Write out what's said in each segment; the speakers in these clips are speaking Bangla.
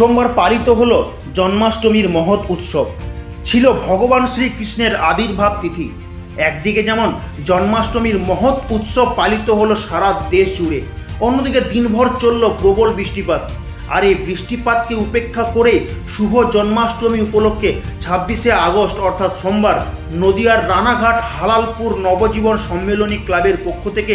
সোমবার পালিত হলো জন্মাষ্টমীর মহৎ উৎসব। ছিল ভগবান শ্রীকৃষ্ণের আবির্ভাব তিথি। একদিকে যেমন জন্মাষ্টমীর মহৎ উৎসব পালিত হলো সারা দেশ জুড়ে, অন্যদিকে দিনভর চলল প্রবল বৃষ্টিপাত। আর এই বৃষ্টিপাতকে উপেক্ষা করে শুভ জন্মাষ্টমী উপলক্ষে ছাব্বিশে আগস্ট, অর্থাৎ সোমবার, নদিয়ার রানাঘাট হালালপুর নবজীবন সম্মেলনী ক্লাবের পক্ষ থেকে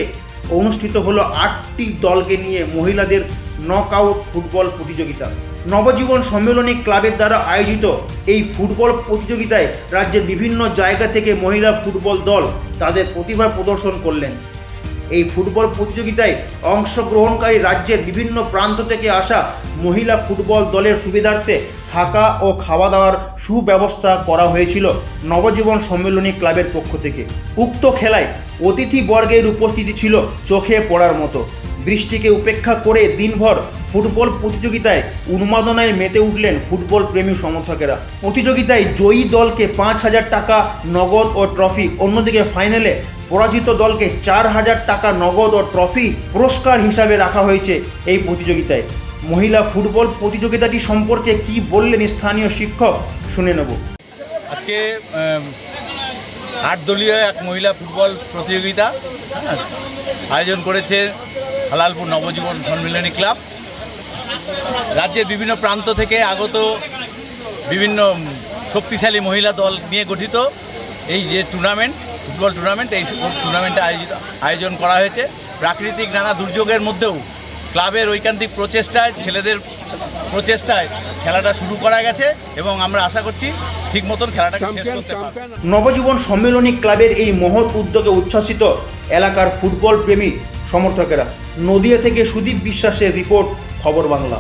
অনুষ্ঠিত হলো আটটি দলকে নিয়ে মহিলাদের নক আউট ফুটবল প্রতিযোগিতা। নবজীবন সম্মেলনী ক্লাবের দ্বারা আয়োজিত এই ফুটবল প্রতিযোগিতায় রাজ্যের বিভিন্ন জায়গা থেকে মহিলা ফুটবল দল তাদের প্রতিভা প্রদর্শন করলেন। এই ফুটবল প্রতিযোগিতায় অংশগ্রহণকারী রাজ্যের বিভিন্ন প্রান্ত থেকে আসা মহিলা ফুটবল দলের সুবিধার্থে থাকা ও খাওয়া দাওয়ার সুব্যবস্থা করা হয়েছিল নবজীবন সম্মেলনী ক্লাবের পক্ষ থেকে। উক্ত খেলায় অতিথি বর্গের উপস্থিতি ছিল চোখে পড়ার মতো। বৃষ্টিকে উপেক্ষা করে দিনভর ফুটবল প্রতিযোগিতায় উন্মাদনায় মেতে উঠলেন ফুটবল প্রেমী সমর্থকেরা। প্রতিযোগিতায় জয়ী দলকে পাঁচ হাজার টাকা নগদ ও ট্রফি অন্যদিকে ফাইনালে পরাজিত দলকে চার হাজার টাকা নগদ ও ট্রফি পুরস্কার হিসাবে রাখা হয়েছে এই প্রতিযোগিতায়। মহিলা ফুটবল প্রতিযোগিতাটি সম্পর্কে কি বললেন স্থানীয় শিক্ষক শুনে নেব। আজকে আট দলীয় এক মহিলা ফুটবল প্রতিযোগিতা হ্যাঁ, আয়োজন করেছে হালালপুর নবজীবন সম্মিলনী ক্লাব। রাজ্যের বিভিন্ন প্রান্ত থেকে আগত বিভিন্ন শক্তিশালী মহিলা দল নিয়ে গঠিত এই যে টুর্নামেন্ট ফুটবল টুর্নামেন্ট এই টুর্নামেন্টে আয়োজিত আয়োজন করা হয়েছে। প্রাকৃতিক নানা দুর্যোগের মধ্যেও ক্লাবের ঐকান্তিক প্রচেষ্টায় ছেলেদের প্রচেষ্টায় খেলাটা শুরু করা গেছে এবং আমরা আশা করছি ঠিক মতন খেলাটা শেষ করতে নবজীবন সম্মেলনী ক্লাবের এই মহৎ উদ্যোগে উচ্ছ্বাসিত এলাকার ফুটবল প্রেমী সমর্থকেরা। নদিয়া থেকে সুদীপ বিশ্বাসের রিপোর্ট খবর বাংলা।